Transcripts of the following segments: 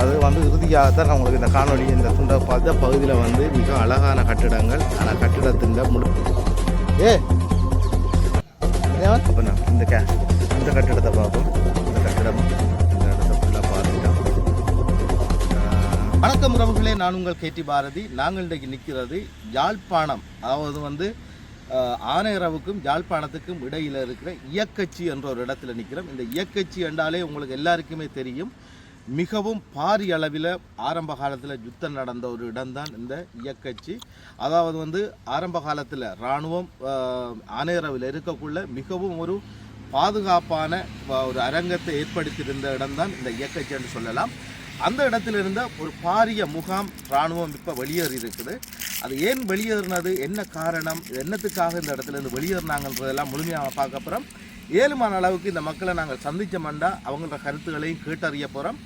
அது வந்து இறுதியாக தான் உங்களுக்கு இந்த காணொளி இந்த துண்டை பார்த்த பகுதியில் வந்து மிக அழகான கட்டிடங்கள். ஆனால் கட்டிடத்தின் முழு ஏ! அப்போ நான் இந்த கே இந்த கட்டிடத்தை பார்ப்போம். இந்த கட்டிடம் இந்த இடத்தை ஃபுல்லாக பார்த்துட்டோம். வணக்கம் உறவுகளே. நான் உங்கள் கேட்டி பாரதி. நாங்கள் இன்றைக்கு நிற்கிறது யாழ்ப்பாணம். அதாவது வந்து ஆனையரவுக்கும் யாழ்ப்பாணத்துக்கும் இடையில் இருக்கிற இயக்கச்சி என்ற ஒரு இடத்துல நிற்கிறோம். இந்த இயக்கச்சி என்றாலே உங்களுக்கு எல்லாருக்குமே தெரியும். மிகவும் பாரிய அளவில் ஆரம்ப காலத்தில் யுத்தம் நடந்த ஒரு இடம்தான் இந்த இயக்கச்சி. அதாவது வந்து ஆரம்ப காலத்தில் இராணுவம் ஆனையரவில் இருக்கக்குள்ள மிகவும் ஒரு பாதுகாப்பான ஒரு அரங்கத்தை ஏற்படுத்தியிருந்த இடம்தான் இந்த இயக்கச்சி என்று சொல்லலாம். அந்த இடத்துல இருந்த ஒரு பாரிய முகாம் இராணுவம் இப்போ வெளியேறி இருக்குது அது ஏன் வெளியேறினது? என்ன காரணம்? என்னத்துக்காக இந்த இடத்துல இருந்து வெளியேறினாங்கன்றதெல்லாம் முழுமையாக பார்க்க போகிறோம் ஏழுமான அளவுக்கு இந்த மக்களை நாங்கள் சந்திச்சோம்னா அவங்களோட கருத்துக்களையும் கேட்டறிய போகிறோம்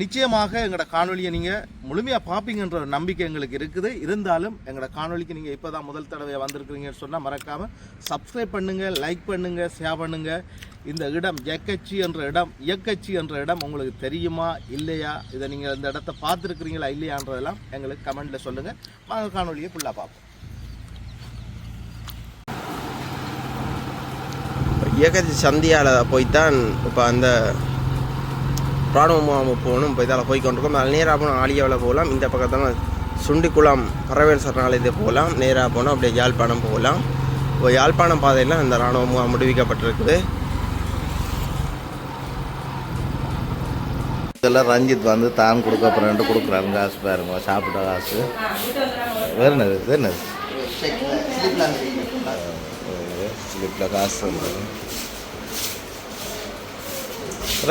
நிச்சயமாக எங்களோட காணொலியை நீங்கள் முழுமையாக பார்ப்பீங்கன்ற ஒரு நம்பிக்கை எங்களுக்கு இருக்குது. இருந்தாலும் எங்களோட காணொலிக்கு நீங்கள் இப்போ தான் முதல் தடவை வந்திருக்கிறீங்கன்னு சொன்னால் மறக்காமல் சப்ஸ்கிரைப் பண்ணுங்கள் லைக் பண்ணுங்கள் ஷேர் பண்ணுங்கள் இந்த இடம் எக்கச்சி என்ற இடம் இயக்கச்சி என்ற இடம் உங்களுக்கு தெரியுமா இல்லையா? இதை நீங்கள் இந்த இடத்த பார்த்துருக்குறீங்களா இல்லையான்றதெல்லாம் எங்களுக்கு கமெண்ட்டில் சொல்லுங்கள் வாங்க காணொலியை ஃபுல்லாக பார்ப்போம். இயக்கச்சி சந்தியால் போய்த்தான் இப்போ அந்த ராணுவ முகாம் போகணும் இதால் போய் கொண்டிருக்கோம் அதில் நேராக போனால் ஆலியாவில் போகலாம். இந்த பக்கத்தில் சுண்டிக்குளம் பறவைகள் சரணாலயத்தை போகலாம். நேராக போனால் அப்படியே யாழ்ப்பாணம் போகலாம். இப்போ யாழ்ப்பாணம் பாதையில் அந்த ராணுவ முகாம் முடிவிக்கப்பட்டிருக்குது இதெல்லாம் ரஞ்சித் வந்து தான் கொடுக்க போகிறேன்ட்டு கொடுக்குறாரு. காசு பாருங்க சாப்பிட்ட காசு. வேறு என்னது இது? என்னது ஸ்லிப்பில் காசு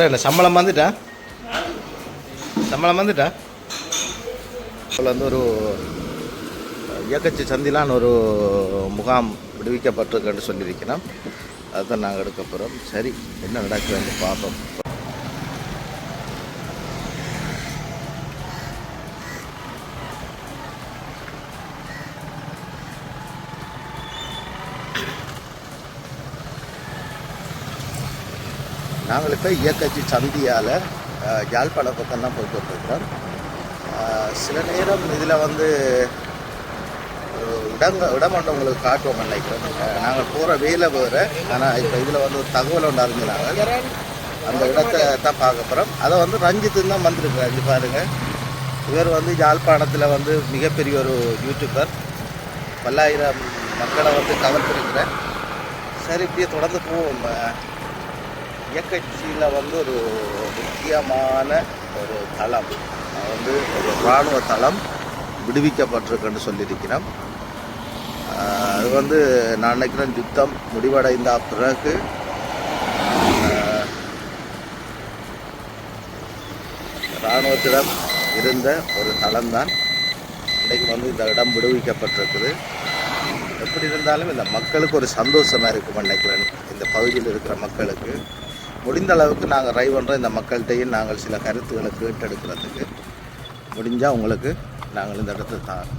என்ன சம்பளம் வந்துட்டா? சம்பளம் வந்துட்டா அதில் வந்து ஒரு இயக்கச்சி சந்திலான் ஒரு முகாம் விடுவிக்கப்பட்டிருக்குன்னு சொல்லியிருக்கிறோம். அதுதான் நாங்கள் எடுக்க போகிறோம் சரி என்ன நடக்குதுன்னு பார்ப்போம். நாங்கள் இப்போ இயக்கச்சி சந்தியால் யாழ்ப்பாண பக்கம்தான் போய்ட்டு வந்துருக்கிறோம் சில நேரம் இதில் வந்து இடங்க இடம் உங்களுக்கு காட்டுவோம் நினைக்கிறோம் நாங்கள் போகிற வேலை வேறு. ஆனால் இப்போ இதில் வந்து ஒரு தகவல் ஒன்று அறிஞ்சினாங்க. அந்த இடத்தை தான் பார்க்க போகிறோம் அதை வந்து ரஞ்சித்து தான் வந்திருக்கிறார். இது பாருங்கள் இவர் வந்து யாழ்ப்பாணத்தில் வந்து மிகப்பெரிய ஒரு யூடியூபர் பல்லாயிரம் மக்களை வந்து கவர்ந்திருக்கிறார் சரி இப்படியே தொடர்ந்து போவோம். அஹ், வந்து ஒரு முக்கியமான ஒரு தளம். அது வந்து ஒரு இராணுவ தளம் விடுவிக்கப்பட்டிருக்குன்னு சொல்லியிருக்கிறோம். அது வந்து நான் நினைக்கிறேன் யுத்தம் முடிவடைந்த பிறகு இராணுவத்திடம் இருந்த ஒரு தளம்தான் இன்றைக்கு வந்து இந்த இடம் விடுவிக்கப்பட்டிருக்குது. எப்படி இருந்தாலும் இந்த மக்களுக்கு ஒரு சந்தோஷமாக இருக்கும் நினைக்கிறேன். இந்த பகுதியில் இருக்கிற மக்களுக்கு. முடிந்த அளவுக்கு நாங்கள் ரை பண்ணுறோம் இந்த மக்கள்கிட்டையும் நாங்கள் சில கருத்துக்களை கேட்டெடுக்கிறதுக்கு. முடிஞ்சால் உங்களுக்கு நாங்கள் இந்த இடத்த தான்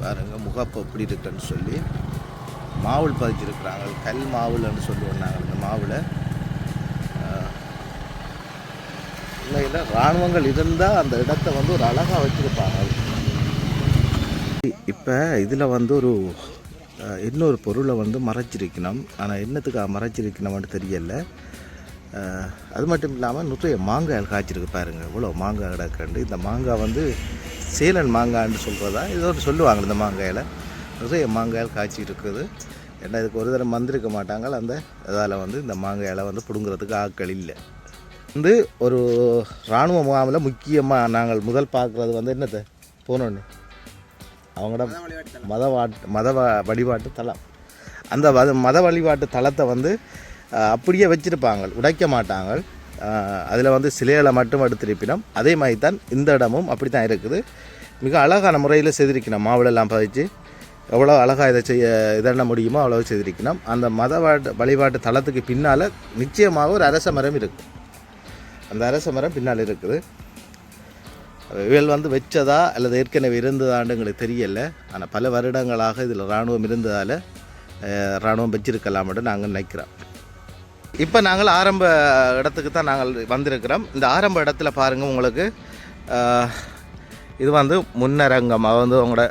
பாருங்கள் முகப்பு எப்படி இருக்குன்னு சொல்லி. மாவுள் பதிச்சிருக்கிறாங்க. கல் மாவுள்னு சொல்லுவோம் நாங்கள் இந்த மாவில். உண்மையில் இராணுவங்கள் இருந்தால் அந்த இடத்த வந்து ஒரு அழகாக வச்சுருப்பாங்க. இப்போ இதில் வந்து ஒரு இன்னொரு பொருளை வந்து மறைச்சிருக்கணும். ஆனால் என்னத்துக்காக மறைச்சிருக்கணும்னு தெரியலை. அது மட்டும் இல்லாமல் நிறைய மாங்காய் காய்ச்சிருக்கு பாருங்கள் இவ்வளோ மாங்காய் கிடக்கண்டு இந்த மாங்காய் வந்து சேலன் மாங்காய்ன்னு சொல்கிறதா ஏதோ ஒன்று சொல்லுவாங்க இந்த மாங்காயில். நிறைய மாங்காய் காய்ச்சி இருக்குது ஏன்னா இதுக்கு ஒரு தடவை வந்திருக்க மாட்டாங்க அந்த அதால் வந்து இந்த மாங்காயில் வந்து பிடுங்குறதுக்கு ஆட்கள் இல்லை. வந்து ஒரு இராணுவ முகாமில் முக்கியமாக நாங்கள் முதல் பார்க்குறது வந்து என்னத்தை போனோன்னு. அவங்களோட மத வாட் மத வழிபாட்டு தலம். அந்த வத- மத வழிபாட்டு தலத்தை வந்து அப்படியே வச்சிருப்பாங்க உடைக்க மாட்டாங்க. அதில் வந்து சிலைகளை மட்டும் எடுத்திருப்பினோம் அதே மாதிரி தான் இந்த இடமும் அப்படி தான் இருக்குது. மிக அழகான முறையில் செய்திருக்கணும் மாவுளெல்லாம் பதிச்சு எவ்வளோ அழகாக இதை செய்ய இதெல்லாம் முடியுமோ அவ்வளோ செய்திருக்கணும் அந்த மத வாட்டு வழிபாட்டு தலத்துக்கு பின்னால் நிச்சயமாக ஒரு அரச மரம் இருக்குது அந்த அரச மரம் பின்னால் இருக்குது. இவள் வந்து வச்சதா அல்லது ஏற்கனவே இருந்ததான்னு எங்களுக்கு ஆனால் பல வருடங்களாக இதில் இராணுவம் இருந்ததால் இராணுவம் வச்சிருக்கலாம்னு நாங்கள் நினைக்கிறோம். இப்போ நாங்கள் ஆரம்ப இடத்துக்கு தான் நாங்கள் வந்திருக்கிறோம். இந்த ஆரம்ப இடத்துல பாருங்கள் உங்களுக்கு இது வந்து முன்னரங்கம் அது வந்து உங்களோட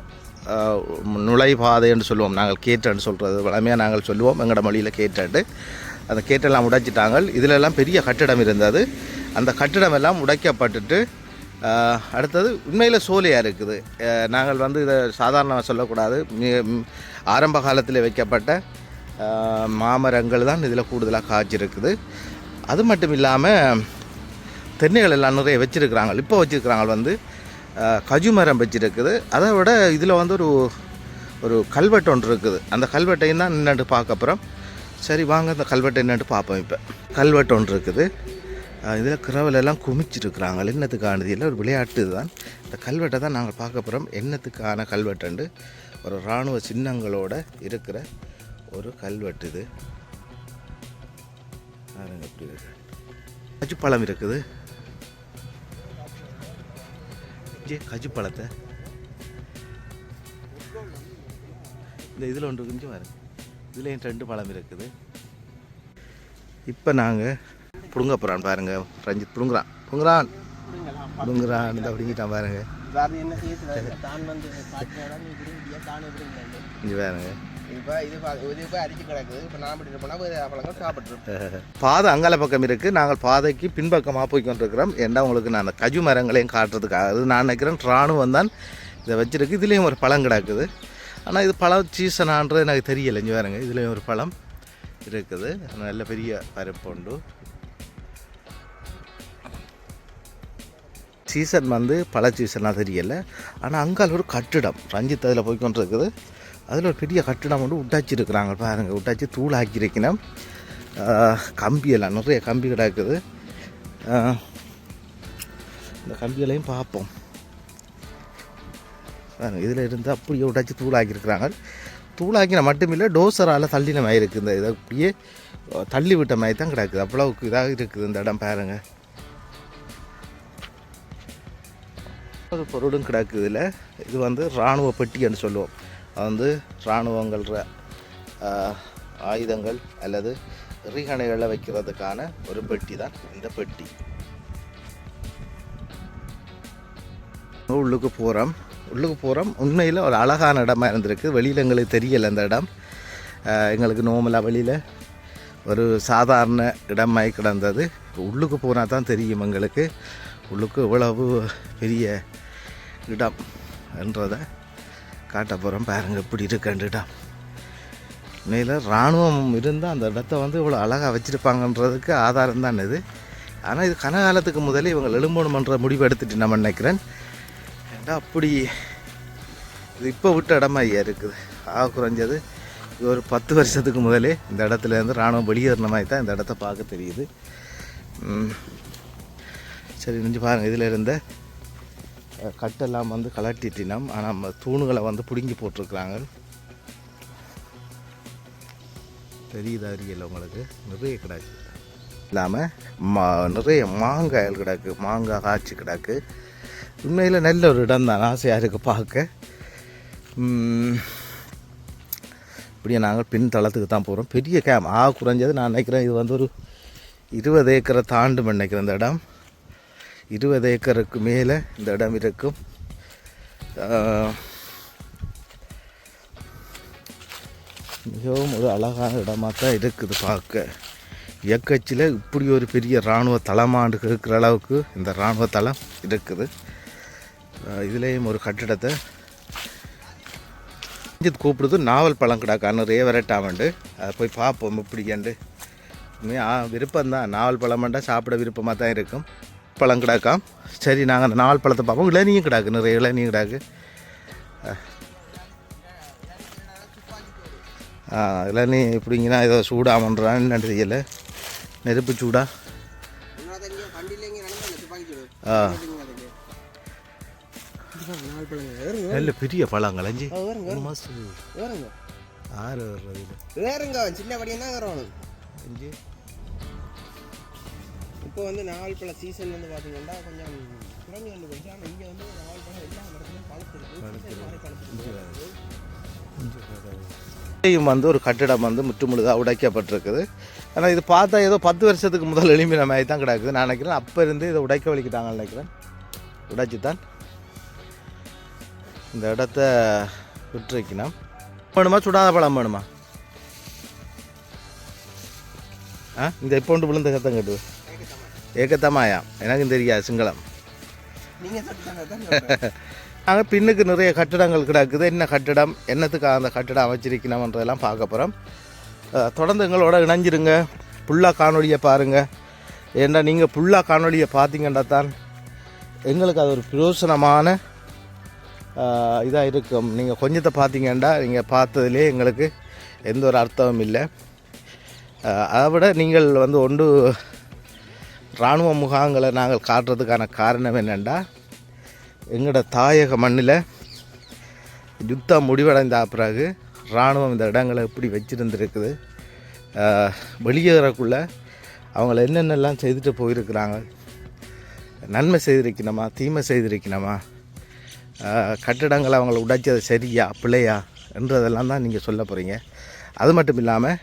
நுழைபாதைன்னு சொல்லுவோம். நாங்கள் கேட்டன்னு சொல்கிறது வளமையாக நாங்கள் சொல்லுவோம். எங்களோட மொழியில் கேட்டேன்ட்டு. அந்த கேட்டெல்லாம் உடைச்சிட்டாங்க. இதிலெல்லாம் பெரிய கட்டிடம் இருந்தது. அந்த கட்டிடம் எல்லாம் உடைக்கப்பட்டுட்டு அடுத்தது உண்மையில் சோலையாக இருக்குது. நாங்கள் வந்து இதை சாதாரணமாக சொல்லக்கூடாது. மி- ஆரம்ப காலத்தில் வைக்கப்பட்ட மாமரங்கள் தான் இதில் கூடுதலாக காய்ச்சிருக்குது. அது மட்டும் இல்லாமல் தென்னைகள் எல்லாம் நிறைய வச்சுருக்கிறாங்க. இப்போ வச்சுருக்குறாங்க வந்து கஜு மரம் வச்சுருக்குது. அதை விட இதில் வந்து ஒரு ஒரு கல்வெட்டு ஒன்று இருக்குது. அந்த கல்வெட்டையும் தான் நின்றுட்டு பார்க்க அப்புறம் சரி வாங்க அந்த கல்வெட்டை என்னட்டு பார்ப்போம் இப்போ. கல்வெட்டு ஒன்று இருக்குது. இதில் கிரவல் எல்லாம் குமிச்சிருக்கிறாங்க. என்னத்துக்கானது? இல்லை ஒரு விளையாட்டு தான் இந்த கல்வெட்டை தான் நாங்கள் பார்க்க போகிறோம். என்னத்துக்கான கல்வெட்டுண்டு? ஒரு இராணுவ சின்னங்களோட இருக்கிற ஒரு கல்வெட்டு இது பாருங்க எப்படி இருக்கு. கஜுப்பழம் இருக்குது. கஜு கஜுப்பழத்தை. இந்த இதில் ஒன்று கொஞ்சம் பாருங்க. இதுலேயும் ரெண்டு பழம் இருக்குது. இப்போ நாங்கள் புடுங்க போகிறான் பாருங்க. ரஞ்சித் புடுங்குறான். புடுங்குறான். புடுங்குறான். இந்த அப்படிங்கிட்டான் பாருங்க. என்ன இங்கே பாருங்க. இப்போ இது இது போய் அரிச்சு கிடக்குது இப்போ நான் இப்படி போனால் பழங்கள் சாப்பிட்ருப்போம் பாதை அங்கால பக்கம் இருக்குது நாங்கள் பாதைக்கு பின்பக்கமாக போய் கொண்டிருக்கிறோம். ஏன்னா உங்களுக்கு நான் அந்த கஜு மரங்களையும் காட்டுறதுக்காக அது நான் நினைக்கிறேன் ராணுவம் தான் இதை வச்சுருக்கு. இதுலேயும் ஒரு பழம் கிடக்குது. ஆனால் இது பழம் சீசனான்றது எனக்கு தெரியலை. இங்கே பாருங்க. இதுலேயும் ஒரு பழம் இருக்குது. நல்ல பெரிய பருப்பு உண்டு. சீசன் வந்து பல சீசனாக தெரியலை. ஆனால் அங்கால ஒரு கட்டிடம். ரஞ்சித் அதில் போய்கொண்டிருக்குது அதில் ஒரு பெரிய கட்டிடம் வந்து உட்டாச்சிருக்கிறாங்க பாருங்க. உட்டாச்சி தூளாக்கியிருக்கணும். கம்பியெல்லாம் நிறைய கம்பி கிடக்குது. இந்த கம்பிகளையும் பார்ப்போம். பாருங்கள் இதில் இருந்து அப்படியே உட்டாச்சி தூளாக்கியிருக்கிறாங்க. தூளாக்கின மட்டுமில்லை டோசரால் தள்ளின மாதிரி இருக்குது இந்த இதை அப்படியே தள்ளி விட்ட மாதிரி தான் கிடக்குது. அவ்வளோவுக்கு இதாக இருக்குது இந்த இடம் பாருங்கள் ஒரு பொருளும் கிடக்குது இதில். இது வந்து இராணுவ பெட்டின்னு சொல்லுவோம். வந்து இராணுவங்கள்ற ஆயுதங்கள் அல்லது எறிகணைகளை வைக்கிறதுக்கான ஒரு பெட்டி தான் இந்த பெட்டி. உள்ளுக்கு போகிறோம் உள்ளுக்கு போகிறோம் உண்மையில் ஒரு அழகான இடமா இருந்திருக்கு. வெளியில் எங்களுக்கு தெரியலை அந்த இடம். எங்களுக்கு நோமலாக வெளியில் ஒரு சாதாரண இடமாய் கிடந்தது. உள்ளுக்கு போனால் தான் தெரியும் எங்களுக்கு. உள்ளுக்கு இவ்வளவு பெரிய இடம் என்றதை. காட்ட போகிறோம் பாருங்க இப்படி இருக்காண்டுட்டான் இடம் உண்மையில் இராணுவம் இருந்தால் அந்த இடத்த வந்து இவ்வளோ அழகாக வச்சுருப்பாங்கன்றதுக்கு ஆதாரம் தான் இது. ஆனால் இது கனகாலத்துக்கு முதலே இவங்க எழும்பணுமன்ற முடிவு எடுத்துட்டு நம்ம நினைக்கிறேன். அப்படி? இது இப்போ விட்ட இடமா ஐயா இருக்குது. ஆக குறைஞ்சது இது ஒரு பத்து வருஷத்துக்கு முதலே இந்த இடத்துல இருந்து இராணுவம் வெளியேறின மாதிரி தான் இந்த இடத்த பார்க்க தெரியுது. சரி நினச்சி பாருங்கள் இதில் இருந்த கட்டெல்லாம் வந்து கலட்டிட்டினோம். ஆனால் நம்ம தூணுகளை வந்து பிடுங்கி போட்டிருக்கிறாங்க. தெரியுதா அறியல உங்களுக்கு? நிறைய கிடக்கு. இல்லாமல் மா நிறைய மாங்காயில் கிடக்கு மாங்காய் காய்ச்சி கிடக்கு. உண்மையில் நல்ல ஒரு இடம் தான் ஆசையாக இருக்குது பார்க்க. இப்படியே நாங்கள் பின் தளத்துக்கு தான் போகிறோம் பெரிய கேம் ஆ குறைஞ்சது நான் நினைக்கிறேன் இது வந்து ஒரு இருபது ஏக்கரை தாண்டும் நினைக்கிறேன் இந்த இடம். இருபது ஏக்கருக்கு மேலே இந்த இடம் இருக்கும். மிகவும் ஒரு அழகான இடமாக தான் இருக்குது பார்க்க. இயக்கச்சியில் இப்படி ஒரு பெரிய இராணுவ தளமாண்டு இருக்கிற அளவுக்கு இந்த இராணுவ தளம் இருக்குது. இதுலேயும் ஒரு கட்டிடத்தை ரஞ்சித் கூப்பிடுது. நாவல் பழம் கிடக்கா நிறைய விரட்டாமண்டு அதை போய் பார்ப்போம் இப்படிக்கண்டு உண்மையா விருப்பம் தான் நாவல் பழம்ண்டா சாப்பிட விருப்பமாக தான் இருக்கும். பழம் கிடக்காம் சரி நாங்கள் அந்த நாவல் பழத்தை பார்ப்போம். இளநியும் கிடக்கு நிறைய இளநியும் கிடக்கு. ஆ. இளநீ எப்படிங்கன்னா ஏதோ சூடாமன்றான்னு என்னன்னு தெரியல. நெருப்பு சூடா? ஆ. நாலு நல்ல பெரிய பழங்கள் மாதம் ஆறு வேறுங்க சின்ன தான் அஞ்சு. இப்போ வந்து நாவல் பழ சீசன் வந்து பார்த்தீங்கன்னா கொஞ்சம் குறைஞ்சு வந்து போச்சு. ஆனால் இங்கே வந்து நாவல் பழம் எல்லா இடத்துலையும் பழத்து இருக்கு சீசன் மாதிரி பழத்து இருக்கு. அஞ்சு வர்றது. இங்கேயும் வந்து ஒரு கட்டிடம் வந்து முற்றுமுழுதாக உடைக்கப்பட்டிருக்குது. ஆனால் இது பார்த்தா ஏதோ பத்து வருஷத்துக்கு முதல் எளிமையான மாதிரி தான் கிடக்குது நான் நினைக்கிறேன். அப்போ இருந்து இதை உடைக்க வலிக்கிட்டாங்கன்னு நினைக்கிறேன். உடைச்சி தான் இந்த இடத்த விட்டுருக்கணும் வேணுமா? சுடாத பழம் வேணுமா? ஆ? இந்த இப்போ விழுந்த சத்தம் கட்டு ஏக்கத்தமாயா எனக்கும் தெரியாது சிங்களம். நாங்கள் பின்னுக்கு நிறைய கட்டிடங்கள் கிடக்குது. என்ன கட்டிடம் என்னத்துக்கு அந்த கட்டிடம் அமைச்சிருக்கணும்ன்றதெல்லாம் பார்க்க போகிறோம் தொடர்ந்து எங்களோட இணைஞ்சிருங்க. ஃபுல்லாக காணொலியை பாருங்கள் ஏன்னா நீங்கள் ஃபுல்லாக காணொலியை பார்த்தீங்கன்னா தான் எங்களுக்கு அது ஒரு பிரயோசனமான இதாக இருக்கும். நீங்கள் கொஞ்சத்தை பார்த்தீங்கன்னா நீங்கள் பார்த்ததுலேயே எங்களுக்கு எந்த ஒரு அர்த்தமும் இல்லை. அதை விட நீங்கள் வந்து ஒன்று இராணுவ முகாம்களை நாங்கள் காட்டுறதுக்கான காரணம் என்னென்னா எங்களோட தாயக மண்ணில் யுத்தம் முடிவடைந்த பிறகு இராணுவம் இந்த இடங்களை எப்படி வச்சுருந்துருக்குது? அஹ், வெளியேறக்குள்ள அவங்கள என்னென்னலாம் செய்துட்டு போயிருக்கிறாங்க? நன்மை செய்திருக்கணுமா? தீமை செய்திருக்கணுமா? கட்டிடங்களை அவங்கள உடைச்சது சரியா பிள்ளையா என்றதெல்லாம் தான் நீங்கள் சொல்ல போகிறீங்க அது மட்டும் இல்லாமல்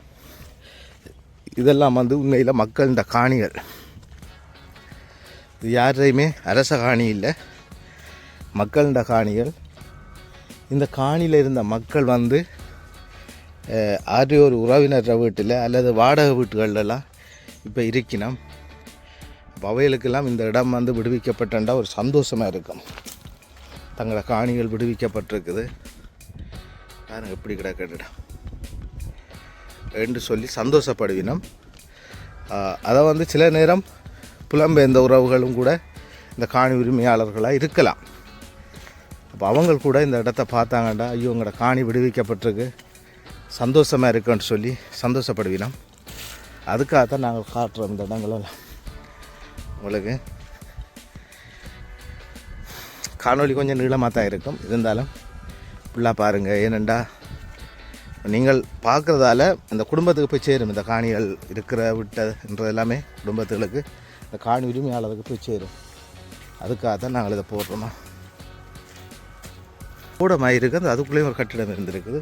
இதெல்லாம் வந்து உண்மையில் மக்கள் இந்த காணிகள். இது யாரையுமே அரச காணி இல்லை. மக்கள்ட காணிகள். இந்த காணியில் இருந்த மக்கள் வந்து அஹ், ஆறு ஒரு உறவினர் வீட்டில் அல்லது வாடகை வீட்டுகள்லாம் இப்போ இருக்கணும் அவைகளுக்கெல்லாம் இந்த இடம் வந்து விடுவிக்கப்பட்டா ஒரு சந்தோஷமாக இருக்கும். தங்களோட காணிகள் விடுவிக்கப்பட்டிருக்குது. பாருங்கள் எப்படி கிடக்கட்டும் என்று சொல்லி சந்தோஷப்படுவினோம். அதை வந்து சில நேரம் புலம்பெயர்ந்த உறவுகளும் கூட இந்த காணி உரிமையாளர்களாக இருக்கலாம். அப்போ அவங்க கூட இந்த இடத்த பார்த்தாங்கண்டா ஐயோ உங்களோட காணி விடுவிக்கப்பட்டிருக்கு. சந்தோஷமாக இருக்குன்னு சொல்லி சந்தோஷப்படுவினோம். அதுக்காக தான் நாங்கள் காட்டுறோம் இந்த இடங்களெல்லாம். உங்களுக்கு காணொளி கொஞ்சம் நீளமாக தான் இருக்கும். இருந்தாலும் ஃபுல்லாக பாருங்கள் ஏனெண்டா நீங்கள் பார்க்குறதால இந்த குடும்பத்துக்கு போய் சேரும். இந்த காணிகள் இருக்கிற விட்டதுன்றது எல்லாமே குடும்பத்துகளுக்கு. இந்த காணி உரிமையாளருக்கு போய் சேரும் அதுக்காக தான் நாங்கள் இதை போடுறோம்? கூடமாக இருக்குது அந்த அதுக்குள்ளேயும் ஒரு கட்டிடம் இருந்திருக்குது.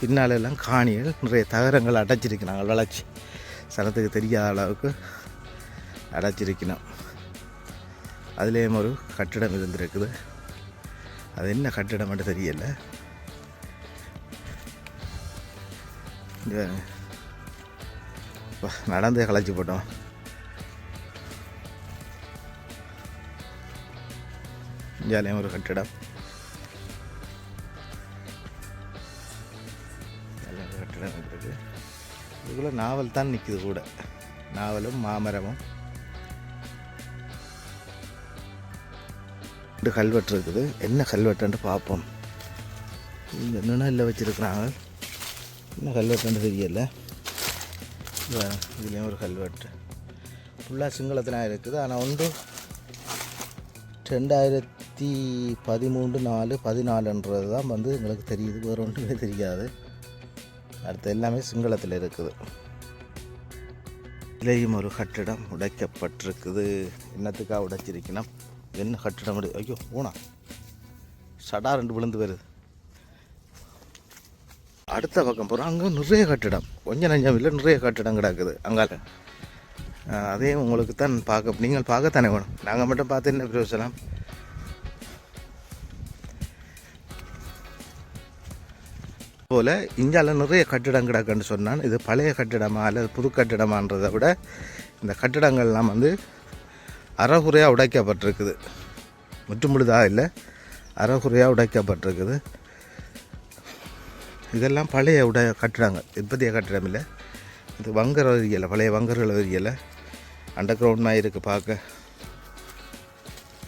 பின்னாலெல்லாம் காணிகள் நிறைய தகரங்கள் அடைச்சிருக்கிறாங்க வளர்ச்சி. சனத்துக்கு தெரியாத அளவுக்கு அடைச்சிருக்கணும் அதுலேயும் ஒரு கட்டிடம் இருந்திருக்குது. அது என்ன கட்டிடம் மட்டும் தெரியலை. நடந்தே களைச்சி போட்டோம். இந்தியாலேயும் ஒரு கட்டிடம். இந்தியாலயும் ஒரு கட்டிடம் இருக்குது இதுக்குள்ள நாவல் தான் நிற்கிது கூட. நாவலும் மாமரமும். ரெண்டு கல்வெட்டு இருக்குது. என்ன கல்வெட்டுன்னு பார்ப்போம். இந்த நிழலில் வச்சுருக்குறாங்க? என்ன கல்வெட்டுன்னு தெரியலை. இதுலேயும் ஒரு கல்வெட்டு. ஃபுல்லாக சிங்களத்தில் இருக்குது. ஆனால் ஒன்று ரெண்டாயிரத்தி பதிமூன்று நாலு பதினாலுன்றது தான் வந்து எங்களுக்கு தெரியுது. வேறு ஒன்றுமே தெரியாது. அடுத்து எல்லாமே சிங்களத்தில் இருக்குது. இதிலேயும் ஒரு கட்டிடம் உடைக்கப்பட்டிருக்குது. என்னத்துக்காக உடைச்சிருக்கணும் என்ன கட்டிடம் உடை- ஐயோ ஊனா சடா ரெண்டு விழுந்து வருது. அடுத்த பக்கம் போகிறோம் அங்கே நிறைய கட்டிடம். கொஞ்சம் நஞ்சம் இல்லை நிறைய கட்டிடம் கிடக்குது. அங்கால அதே அதையும் உங்களுக்கு தான் பார்க்க நீங்கள் பார்க்கத்தானே வேணும். நாங்கள் மட்டும் பார்த்து என்ன பிரயோசனம்? போல் இந்தியாவில் நிறைய கட்டிடம் கிடக்குன்னு சொன்னான். இது பழைய கட்டிடமா அல்லது புது கட்டிடமான்றதை விட இந்த கட்டிடங்கள்லாம் வந்து அறகுறையாக உடைக்கப்பட்டிருக்குது. முற்றுமுழுதாக இல்லை அறகுறையாக உடைக்கப்பட்டிருக்குது. இதெல்லாம் பழைய உட கட்டிடங்கள். இப்போதைய கட்டிடம் இல்லை. இது வங்கர் வரியலை பழைய வங்கர்கள் வரியலை அண்டர் கிரவுண்ட் இருக்குது பார்க்க.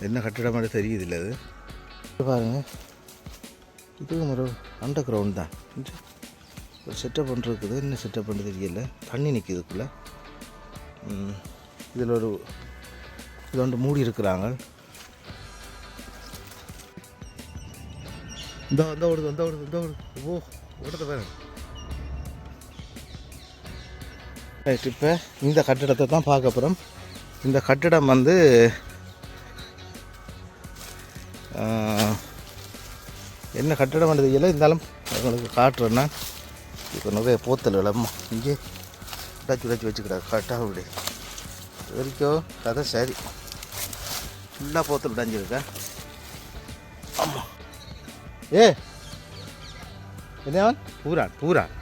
என்ன கட்டிடம் தெரியுது இல்லை அது இது பாருங்க. இதுவும் ஒரு அண்டர் கிரவுண்ட் தான். ஒரு செட்டப் பண்ணுறதுக்குது என்ன செட்டப் பண்ணுறது தெரியல. தண்ணி நிற்கிதுக்குள்ளே. இதில் ஒரு இது வந்து மூடி இருக்கிறாங்க. இந்த இந்த ஓடுது இந்த ஓடுது இந்த ஓடுது. ஓ ஓடுது பாருங்க ரைட் இப்போ இந்த கட்டிடத்தை தான் பார்க்க போகிறோம் இந்த கட்டிடம் வந்து என்ன கட்டிடம் தெரியல. இருந்தாலும் உங்களுக்கு காட்டுறேன்னா இப்போ நிறைய போத்தல் அம்மா இங்கே உடைச்சி உடைச்சி வச்சுக்கிறாங்க கரெக்டாக அப்படி. இது வரைக்கும் கதை சரி. ஃபுல்லாக போத்தல் உடைஞ்சிருக்கேன் ஆமாம் ஏ என்னவன்? பூரான் பூரான்.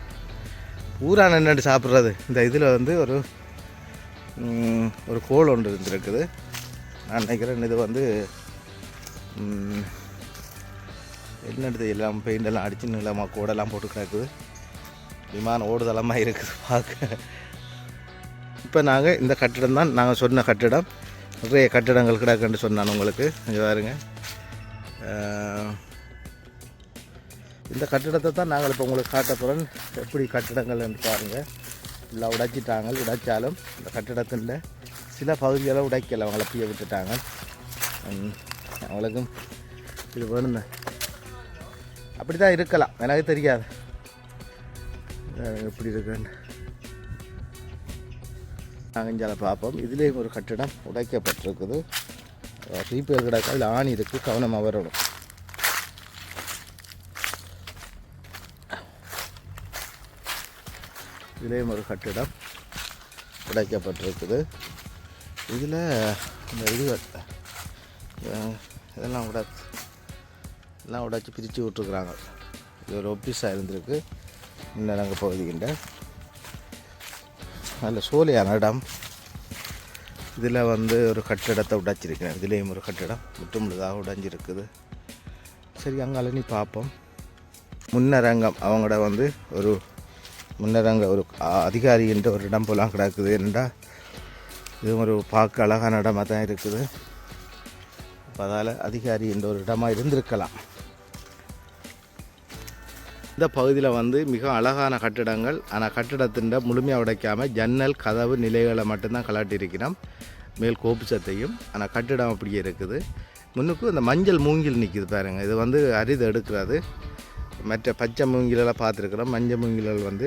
பூரான் என்னென்னு சாப்பிட்றது? இந்த இதில் வந்து ஒரு ஒரு கோல் ஒன்று இருந்துருக்குது. நான் நினைக்கிறேன் இது வந்து என்ன எடுத்து எல்லாம் பெயிண்ட் எல்லாம் அடிச்சு நீளமாக கூடெல்லாம் போட்டு கிடக்குது. விமானம் ஓடுதளமாக இருக்குது பார்க்க இப்போ நாங்கள் இந்த கட்டிடம் தான் நாங்கள் சொன்ன கட்டிடம். நிறைய கட்டிடங்கள் கிடக்குன்னு சொன்னான் உங்களுக்கு. இங்கே பாருங்க. இந்த கட்டிடத்தை தான் நாங்கள் இப்போ உங்களுக்கு காட்ட போகிறோம் எப்படி கட்டிடங்கள் என்று பாருங்கள் ஃபுல்லாக உடைச்சிட்டாங்க உடைச்சாலும் இந்த கட்டிடத்தில் சில பகுதிகளை உடைக்கல. அவங்கள பிய விட்டுட்டாங்க. அவங்களுக்கும் இது வேணுங்க அப்படி தான் இருக்கலாம். எனக்கு தெரியாது. எப்படி இருக்குன்னு. நாங்கள் பார்ப்போம். இதுலேயும் ஒரு கட்டிடம் உடைக்கப்பட்டிருக்குது. ரீப்பேர் கிடக்கால் ஆணி இருக்குது கவனமாக வரணும் இதுலேயும் ஒரு கட்டிடம் உடைக்கப்பட்டிருக்குது. இதில் இந்த இது இதெல்லாம் உடை எல்லாம் உடச்சி பிரித்து விட்ருக்குறாங்க இது ஒரு ஒப்பீஸாக இருந்திருக்கு. இந்த நாங்கள் நல்ல சோலையான இடம். இதில் வந்து ஒரு கட்டிடத்தை உடைச்சிருக்கேன் இதுலேயும் ஒரு கட்டிடம். முற்றுமுழுதாக உடைஞ்சிருக்குது. சரி அங்கால நீ பார்ப்போம் முன்னரங்கம். அவங்களோட வந்து ஒரு முன்னரங்க ஒரு அதிகாரின்ற ஒரு இடம் போலாம் கிடக்குது. என்றால் இது ஒரு பார்க்க அழகான இடமாக தான் இருக்குது. அதால் அதிகாரி என்ற ஒரு இடமாக இருந்திருக்கலாம். இந்த பகுதியில் வந்து மிக அழகான கட்டிடங்கள். ஆனால் கட்டிடத்தின் முழுமையாக உடைக்காமல் ஜன்னல் கதவு நிலைகளை மட்டும்தான் கலாட்டியிருக்கிறோம். மேல் கோபிச்சத்தையும் ஆனால் கட்டிடம் அப்படியே இருக்குது. முன்னுக்கு இந்த மஞ்சள் மூங்கில் நிற்கிது பாருங்கள் இது வந்து அரிது எடுக்கிறது. மற்ற பச்சை மூங்கிலெல்லாம் பார்த்துருக்குறோம். மஞ்சள் மூங்கிலல் வந்து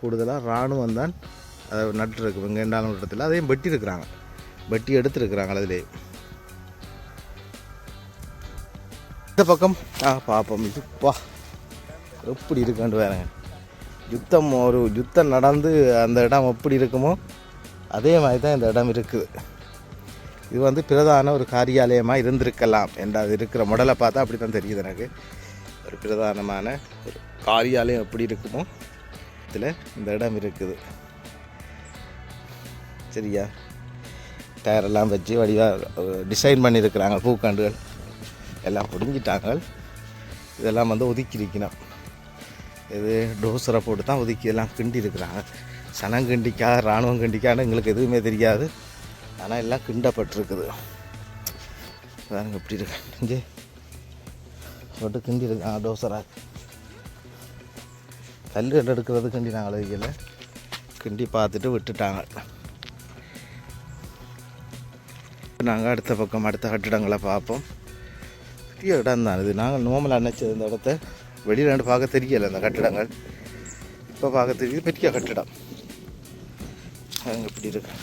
கூடுதலாக இராணுவம் தான் அதை நட்டுருக்கு. வெங்கண்டான இடத்துல. அதையும் வெட்டியிருக்கிறாங்க. வெட்டி எடுத்துருக்குறாங்க அதிலே. இந்த பக்கம் ஆ பார்ப்போம். இதுப்பா எப்படி இருக்காண்டு வேறங்க யுத்தம் ஒரு யுத்தம் நடந்து அந்த இடம் எப்படி இருக்குமோ அதே மாதிரி தான் இந்த இடம் இருக்குது. இது வந்து பிரதான ஒரு காரியாலயமாக இருந்திருக்கலாம் என்ற அது இருக்கிற முடலை பார்த்தா அப்படி தான் தெரியுது எனக்கு. ஒரு பிரதானமான ஒரு காரியாலயம் எப்படி இருக்குமோ இதில் இந்த இடம் இருக்குது. சரியா? டயரெல்லாம் வச்சு வடிவாக டிசைன் பண்ணியிருக்கிறாங்க பூக்காண்டுகள். எல்லாம் பிடுங்கிட்டாங்க. இதெல்லாம் வந்து ஒதுக்கி இருக்கணும் இது டோசரை போட்டு தான் ஒதுக்கி எல்லாம் கிண்டி இருக்கிறாங்க சனம் கிண்டிக்கா இராணுவம் கிண்டிக்கான்னு எங்களுக்கு எதுவுமே தெரியாது. ஆனால் எல்லாம் கிண்டப்பட்டிருக்குது. பாருங்க எப்படி இருக்கு. இங்கே போட்டு கிண்டி இருக்கு ஆ டோசரா. கல் எடுக்கிறது கிண்டி நாங்கள் அதுக்கில் கிண்டி பார்த்துட்டு விட்டுட்டாங்க. நாங்கள் அடுத்த பக்கம் அடுத்த கட்டிடங்களை பார்ப்போம். பெரிய இடம் தான் இது. நாங்கள் நோமலாக நினச்சது இந்த இடத்த. வெளியில் ரெண்டு பார்க்க தெரியல இந்த கட்டிடங்கள். இப்போ பார்க்க தெரியுது பெரிய கட்டிடம். அங்கே இப்படி இருக்கு.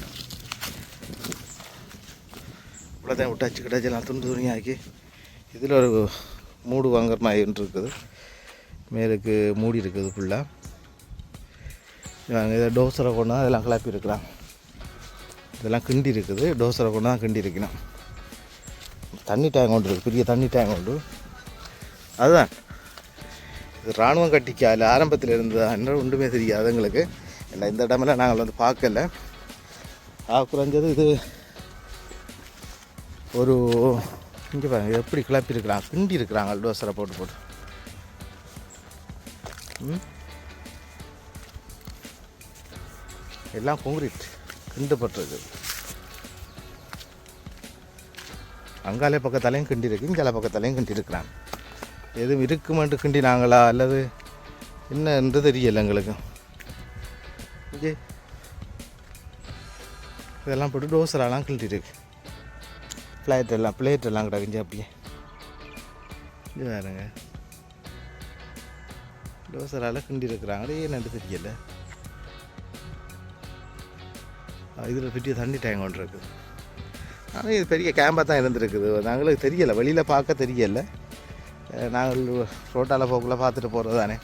இவ்வளோதான் விட்டாச்சு கிட்டாச்சு எல்லாம் துண்டு துணியாக்கி. இதில் ஒரு மூடு வாங்குற மாதிரி இருக்குது. மேலுக்கு மூடி இருக்குது ஃபுல்லாக நாங்கள் இதை டோசரை கொண்டு தான் இதெல்லாம் கிளப்பி இருக்கலாம் இதெல்லாம் கிண்டி இருக்குது டோசரை கொண்டு தான் கிண்டி இருக்கணும் தண்ணி டேங்க் ஒன்று இருக்குது பெரிய தண்ணி டேங்க் ஒன்று. அதுதான். இது இராணுவம் கட்டிக்கா இல்லை ஆரம்பத்தில் இருந்ததா என்ன ஒன்றுமே தெரியாது எங்களுக்கு. இல்லை இந்த இடமெல்லாம் நாங்கள் வந்து பார்க்கல. ஆ குறைஞ்சது இது ஒரு இங்கே பாருங்க எப்படி கிளப்பி இருக்கிறாங்க கிண்டி இருக்கிறாங்க அல்டோசரை போட்டு போட்டு. எல்லாம் கொங்கிரீட் கிண்டப்பட்டிருக்கு அங்காலே பக்கத்தாலையும் கிண்டி இருக்கு இங்கால பக்கத்தாலையும் கிண்டி இருக்கிறாங்க எதுவும் இருக்குமென்று கிண்டினாங்களா? அல்லது என்ன என்று தெரியல எங்களுக்கு. இங்கே. இதெல்லாம் போட்டு டோசரெல்லாம் கிண்டி ஃப்ளைட் எல்லாம் பிளேட் எல்லாம் கிடக்குஞ்சு அப்படியே. இது வேறுங்க டோசரால் கிண்டி இருக்கிறாங்களே தெரியலை. தெரியல இதில் பெரிய தண்ணி டேங்க் ஒன்று இருக்குது. ஆனால் இது பெரிய கேம்பாக தான் இருந்திருக்குது. நாங்களுக்கு தெரியலை. வெளியில் பார்க்க தெரியலை. நாங்கள் ரோட்டால் போக்குள்ளே பார்த்துட்டு போகிறது தானே.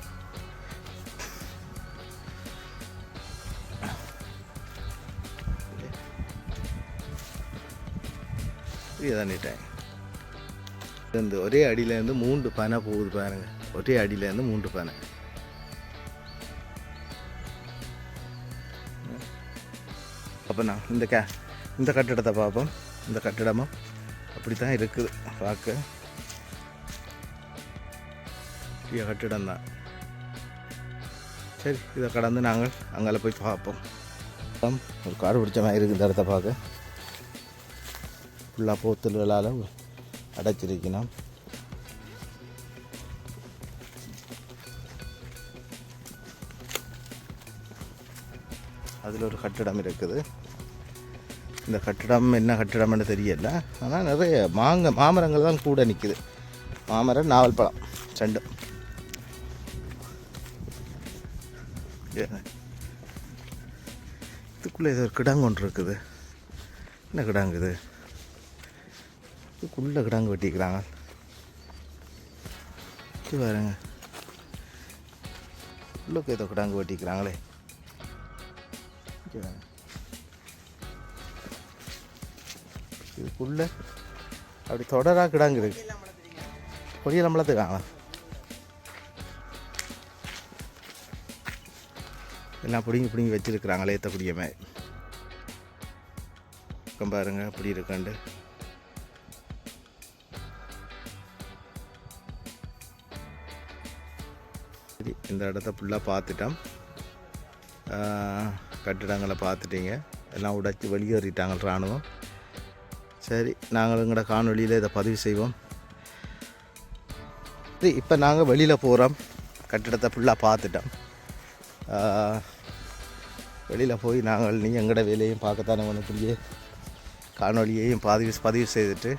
இதுதான் இந்த ஒரே அடியிலேருந்து மூன்று பனை போகுது பாருங்க. ஒரே அடியிலேருந்து மூன்று பனை. அப்போ நான் இந்த கே இந்த கட்டிடத்தை பார்ப்போம். இந்த கட்டிடமும் அப்படி தான் இருக்குது. பார்க்க. பெரிய கட்டிடம் தான். சரி இதை கடந்து நாங்கள் அங்கே போய் பார்ப்போம். ஒரு கார் பிடிச்ச மாதிரி இருக்குது இந்த இடத்த பார்க்க. ஃபுல்லாக போத்தல்களால் அடைச்சிருக்கணும். அதில் ஒரு கட்டிடம் இருக்குது. இந்த கட்டிடம் என்ன கட்டிடம்னு தெரியல. ஆனால் நிறைய மாங்க மாமரங்கள் தான் கூட நிற்குது மாமரம் நாவல் பழம் ரெண்டும் இதுக்குள்ளே ஏதோ ஒரு கிடாங்கு ஒன்று இருக்குது. என்ன கிடாங்கு இது? இதுக்குள்ளே கிடாங்கு வெட்டிக்கிறாங்க. இது பாருங்க. உள்ளுக்கு ஏதோ கிடாங்கு வெட்டிக்கிறாங்களே. இதுக்குள்ளே அப்படி தொடராக கிடாங்கு இருக்கு. பொரியல் வளர்த்துக்காங்களா எல்லாம் பிடுங்கி பிடுங்கி வச்சுருக்குறாங்களே ஏற்றக்கூடிய பக்கம் பாருங்க அப்படி இருக்காண்டு. சரி இந்த இடத்த ஃபுல்லாக பார்த்துட்டோம். கட்டிடங்களை பார்த்துட்டீங்க. எல்லாம் உடைச்சி வெளியேறிட்டாங்க இராணுவம். சரி நாங்கள் எங்களோட காணொலியில் இதை பதிவு செய்வோம். சரி இப்போ நாங்கள் வெளியில் போகிறோம் கட்டிடத்தை ஃபுல்லாக பார்த்துட்டோம். வெளியில் போய் நாங்கள் நீ எங்களோட வேலையும் பார்க்கத்தானே உனக்குள்ளேயே காணொலியையும் பதிவு பதிவு செய்துட்டு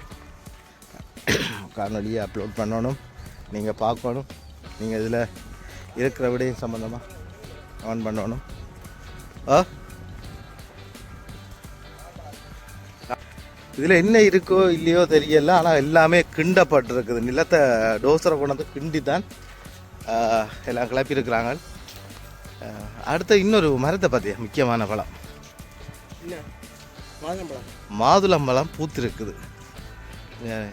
காணொலியை அப்லோட் பண்ணணும். நீங்கள் பார்க்கணும். நீங்கள் இதில் இருக்கிற விடையும் சம்மந்தமாக ஆன் பண்ணணும். ஆ? இதில் என்ன இருக்கோ இல்லையோ தெரியல ஆனால் எல்லாமே கிண்டப்பட்டிருக்குது. நிலத்தை டோசரை கொண்டாந்து கிண்டி தான் எல்லாம் கிளப்பியிருக்கிறாங்க. அடுத்த இன்னொரு மரத்தை பார்த்தியா? முக்கியமான பழம். மாதுளம்பழம். பூத்திருக்குது. ஏன்,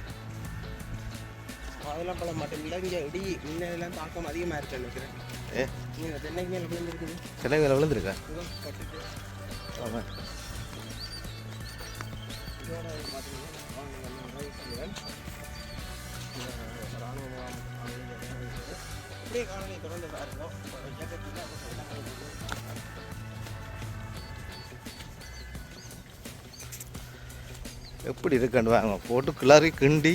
மாதுளம்பழம் மட்டும் இல்லை இங்கே இடி முன்னெல்லாம் தாக்கம் அதிகமாக இருக்கு நினைக்கிறேன். ஏ. மேலே விழுந்துருக்குது. கிளை மேலே விழுந்திருக்கா? ஆமாம் இதோட பார்த்தீங்கன்னா தொடர்ந்து பாருங்க எப்படி இருக்குன்னு வாங்க போட்டு கிளறி கிண்டி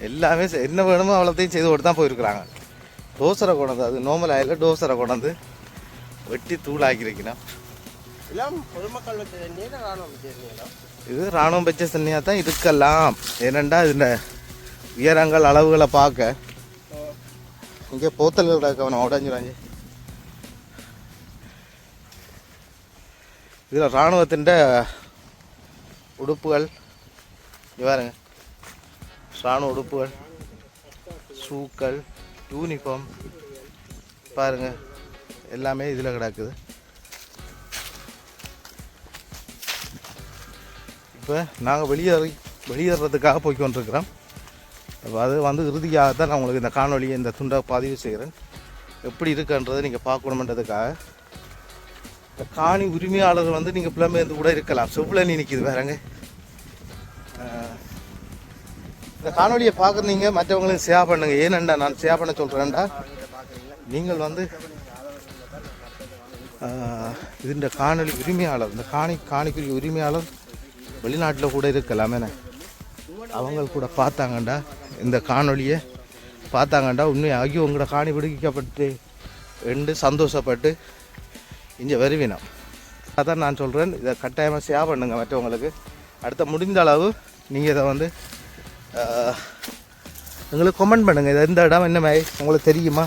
எல்லாமே என்ன வேணுமோ அவ்வளோத்தையும் செய்து கொடுத்து தான் போயிருக்கிறாங்க. டோசரை கொண்டாந்து அது நார்மல் ஆயில் டோசரை கொண்டாந்து வெட்டி வச்சிருந்தீங்களா இது ராணுவம் பச்சை தண்ணியாக தான் இருக்கலாம் ஏனெண்டா இந்த உயரங்கள் அளவுகளை பார்க்க இங்கே போத்தல்கள் கவனம் உடஞ்சிடாங்க இதில் இராணுவத்தின் உடுப்புகள் இங்க பாருங்க. இராணுவ உடுப்புகள் ஷூக்கள் யூனிஃபார்ம் பாருங்க. எல்லாமே இதில் கிடக்குது. இப்போ நாங்கள் வெளியேறி வெளியேறதுக்காக போய் கொண்டிருக்கிறோம் அது வந்து இறுதியாக தான் நான் உங்களுக்கு இந்த காணொலியை இந்த துண்டை பதிவு செய்கிறேன் எப்படி இருக்குன்றதை நீங்கள் பார்க்கணுன்றதுக்காக இந்த காணி உரிமையாளர் வந்து நீங்கள் புலம்பெயர்ந்து கூட இருக்கலாம். செவ்வளனி நிற்கிது வேறங்க இந்த காணொலியை பார்க்குறீங்க மற்றவங்களுக்கு ஷேர் பண்ணுங்க. ஏனண்டா நான் ஷேர் பண்ண சொல்கிறேன்டா நீங்கள் வந்து இது இந்த காணொலி உரிமையாளர். இந்த காணி காணிக்குரிய உரிமையாளர் வெளிநாட்டில் கூட இருக்கலாமே அவங்க கூட பார்த்தாங்கண்டா. இந்த காணொலியை பார்த்தாங்கண்டா உண்மையை? ஐயோ உங்களோட காணி விடுவிக்கப்பட்டு என்று சந்தோஷப்பட்டு இங்கே வருவினோம். அதான் நான் சொல்கிறேன் இதை கட்டாயமாக ஷேர் பண்ணுங்கள் மற்றவங்களுக்கு. அடுத்த முடிந்த அளவு நீங்கள் இதை வந்து எங்களுக்கு கமெண்ட் பண்ணுங்கள் இது இந்த இடம் என்ன மாதிரி உங்களுக்கு தெரியுமா?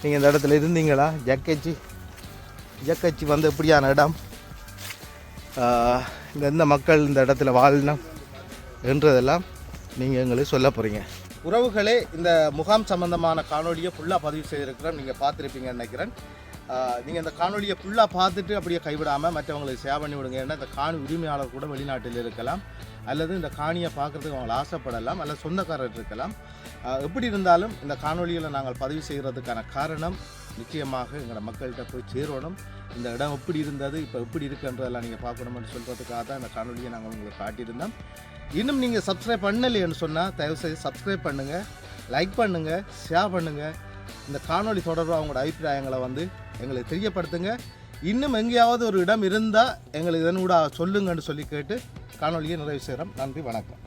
நீங்கள் இந்த இடத்துல இருந்தீங்களா? ஜக்கச்சி ஜக்கச்சி வந்து எப்படியான இடம்? இந்த எந்த மக்கள் இந்த இடத்துல வாழணும் என்றதெல்லாம் நீங்கள் எங்களுக்கு சொல்ல போகிறீங்க உறவுகளே இந்த முகாம் சம்பந்தமான காணொலியை ஃபுல்லாக பதிவு செய்திருக்கிறோம் நீங்கள் பார்த்துருப்பீங்கன்னு நினைக்கிறேன். நீங்கள் இந்த காணொலியை ஃபுல்லாக பார்த்துட்டு அப்படியே கைவிடாமல் மற்றவங்களுக்கு சேவ் பண்ணி விடுங்க. ஏன்னா இந்த காணி உரிமையாளர் கூட வெளிநாட்டில் இருக்கலாம். அல்லது இந்த காணியை பார்க்குறதுக்கு அவங்களை ஆசைப்படலாம். அல்லது சொந்தக்காரர் இருக்கலாம். எப்படி இருந்தாலும் இந்த காணொளிகளை நாங்கள் பதிவு செய்கிறதுக்கான காரணம் நிச்சயமாக எங்களோட மக்கள்கிட்ட போய் சேரணும். இந்த இடம் எப்படி இருந்தது இப்போ எப்படி இருக்குன்றதெல்லாம் நீங்கள் பார்க்கணும்னு சொல்கிறதுக்காக தான் இந்த காணொலியை நாங்கள் உங்களுக்கு காட்டியிருந்தோம். இன்னும் நீங்கள் சப்ஸ்கிரைப் பண்ணலையேன்னு சொன்னால் தயவுசெய்து சப்ஸ்கிரைப் பண்ணுங்கள் லைக் பண்ணுங்கள் ஷேர் பண்ணுங்கள் இந்த காணொளி தொடர்பாக அவங்களோட அபிப்பிராயங்களை வந்து எங்களுக்கு தெரியப்படுத்துங்க. இன்னும் எங்கேயாவது ஒரு இடம் இருந்தால் எங்களுக்கு இதனூட சொல்லுங்கன்னு சொல்லி கேட்டு காணொலியை நிறைவு செய்கிறோம். நன்றி வணக்கம்.